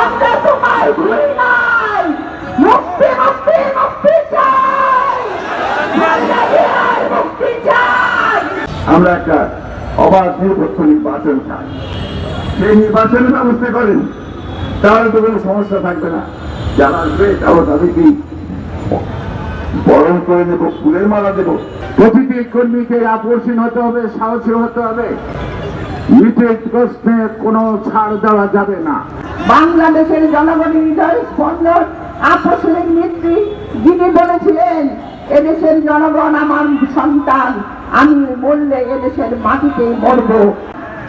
আমরা তোমার ভুলি নাই। মুক্তি মুক্তি মুক্তি চাই। মুক্তি চাই। আমরা একটা অবাধ নিরপেক্ষ নির্বাচন চাই। সেই নির্বাচনের ব্যবস্থা করেন। তাহলে তো কোনো সমস্যা থাকবে না। যারা আসবে তাদেরকে বরণ করে দেবো ফুলের মালা দেবো। প্রতিটি কর্মীকে আকর্ষণ হতে হবে সাহসী হতে হবে। মিটের কোনো ছাড় দেওয়া যাবে না। বাংলাদেশের জনগণের হৃদয় স্পন্দন আপসের নেত্রী যিনি বলেছিলেন, এদেশের জনগণ আমার সন্তান, আমি বললে এদেশের মাটিতে মরব।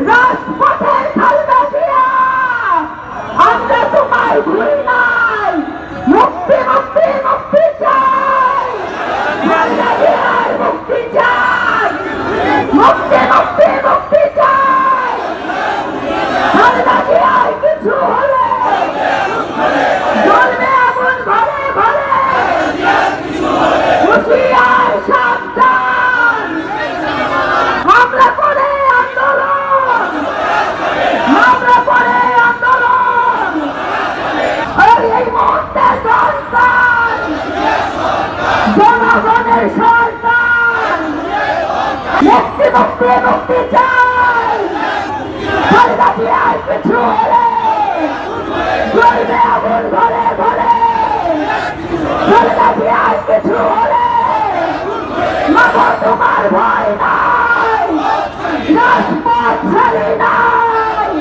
রাজপথের খালদা জিয়া চাই খালদা জিয়ার মুক্তি চাই মুক্তি মুক্তি মুক্তি চাই খালদা জিয়ার কিছু হলে জ্বলবে আগুন ঘরে ঘরে হুঁশিয়ার সাবধান হামলা করে আন্দোলন হামলা করে আন্দোলন আর এই মুহূর্তে সরকার জনগণের সরকার মুক্তি মুক্তি চাই খালদা জিয়ার কিছু হলে জ্বলবে আগুন ঘরে ঘরে খালদা জিয়ার কিছু হলে মাগো তোমার ভয় নাই রাজপথ ছাড়ি নাই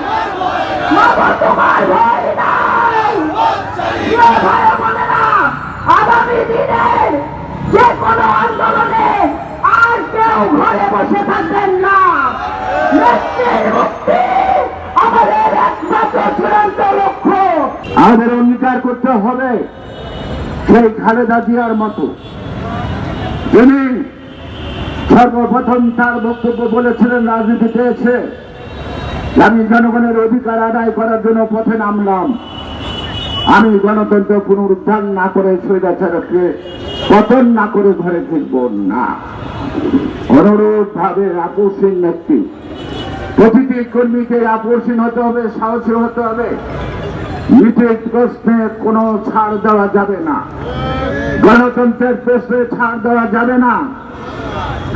মাগো তোমার ভয় নাই প্রিয় ভাই বোনেরা আগামী দিনের যে কোনো আন্দোলনে কেউ ঘরে বসে থাকবেন না আমাদের অঙ্গীকার করতে হবে সেই খালেদা জিয়ার মতো, যিনি সর্বপ্রথম তার বক্তব্য বলেছিলেন রাজনীতিতে এসে আমি জনগণের অধিকার আদায় করার জন্য পথে নামলাম। আমি গণতন্ত্র পুনরুদ্ধার না করে স্বৈরাচারকে পতন না করে ঘরে ফিরব না। অনুরূপ ভাবে আপোষহীন নেত্রী, প্রতিটি কর্মীকে আপোষহীন হতে হবে, সাহসী হতে হবে। মিটের প্রশ্নে কোনো ছাড় দেওয়া যাবে না। গণতন্ত্রের প্রশ্নে ছাড় দেওয়া যাবে না।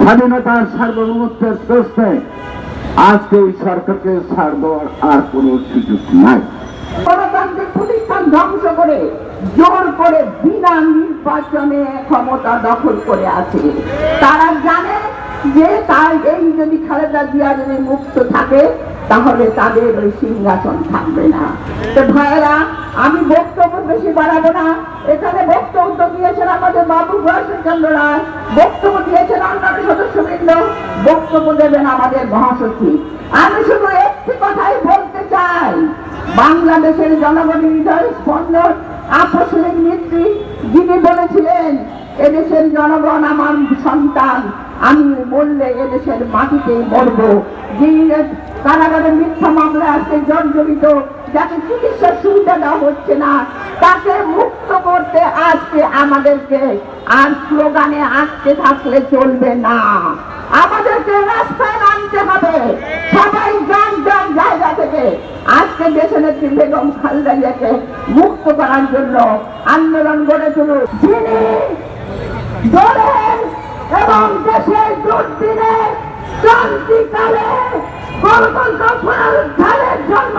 স্বাধীনতার সার্বভৌমত্বের প্রশ্নে আজকে এই সরকারকে ছাড় দেওয়ার আর কোনো সুযোগ নাই। গণতান্ত্রিক প্রতিষ্ঠান ধ্বংস করে জোর করে বিনা নির্বাচনে ক্ষমতা দখল করে আছে। তারা জানে যে তার এই যদি খালেদা জিয়া যদি মুক্ত থাকে, তাহলে তাদের ওই সিংহাসন থাকবে না। তো ভাইয়েরা, আমি বক্তব্য বেশি বাড়াবো না। এখানে বক্তব্য দিয়েছেন আমাদের বাবু চন্দ্র রায়। বক্তব্য দিয়েছেন অন্যান্য সদস্যবৃন্দ। বক্তব্য দেবেন আমাদের মহাসচিব। আমি শুধু একটি কথাই বলতে চাই। বাংলাদেশের জনগণের হৃদয় স্পন্দন আপসের নেত্রী যিনি বলেছিলেন, এদেশের জনগণ আমার সন্তান। আমি বললে এদেশের মাটিতে মরব। যিনি কারাগারে মিথ্যা মামলা আজকে জর্জরিত, যাকে চিকিৎসার সুবিধা দেওয়া হচ্ছে না তাকে মুক্ত করতে আজকে আমাদেরকে আর স্লোগানে আসতে থাকলে চলবে না। আমাদেরকে রাস্তায় নামতে হবে। সবাই যান যান জায়গা থেকে। আজকে দেশের নেত্রী বেগম খালেদা জিয়াকে মুক্ত করার জন্য আন্দোলন গড়ে তুলুন। যিনি দলের এবং দেশের দুর্দিনে ক্রান্তিকালে গণতন্ত্র পুনরুদ্ধারের জন্য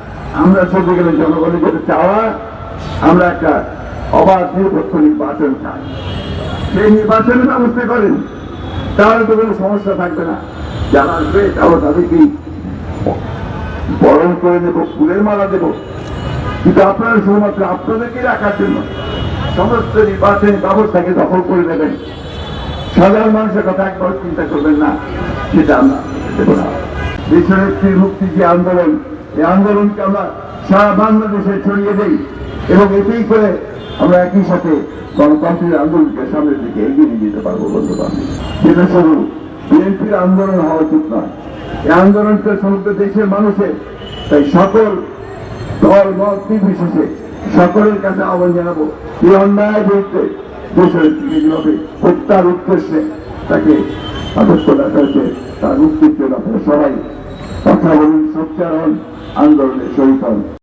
আমরা সত্যি গেলে জনগণের যেতে চাওয়া, আমরা একটা অবাধ নিরপেক্ষ নির্বাচন চাই। সেই নির্বাচনের ব্যবস্থা করেন, তাহলে তো কোনো সমস্যা থাকবে না। যারা আসবে তাও তাদেরকে বরণ করে দেবো ফুলের মালা দেবো। কিন্তু আপনারা শুধুমাত্র আপনাদেরকে রাখার জন্য সমস্ত নির্বাচনী ব্যবস্থাকে দখল করে নেবেন। সাধারণ মানুষের কথা একবার চিন্তা করবেন না, সেটা আমরা দেব না। দেশের মুক্তি যে আন্দোলন এই আন্দোলনকে আমরা সারা বাংলাদেশে ছড়িয়ে দেই এবং এতেই করে আমরা একই সাথে গণতন্ত্রের আন্দোলনকে সামনের দিকে এগিয়ে নিয়ে যেতে পারব বন্ধুরা যেটা শুধু বিএনপির আন্দোলন হওয়া উচিত নয়, এই আন্দোলনকে সমগ্র দেশের মানুষের, তাই সকল দল, মত নির্বিশেষে সকলের কাছে আহ্বান জানাব, এই অন্যায় বিরুদ্ধে দেশের যেভাবে হত্যার উদ্দেশ্যে তাকে আদর্শ দেখা হয়েছে তার মুক্তির জন্য আপনারা সবাই কথা বলুন, সোচ্চার হন। আন্দোলনে শহীদ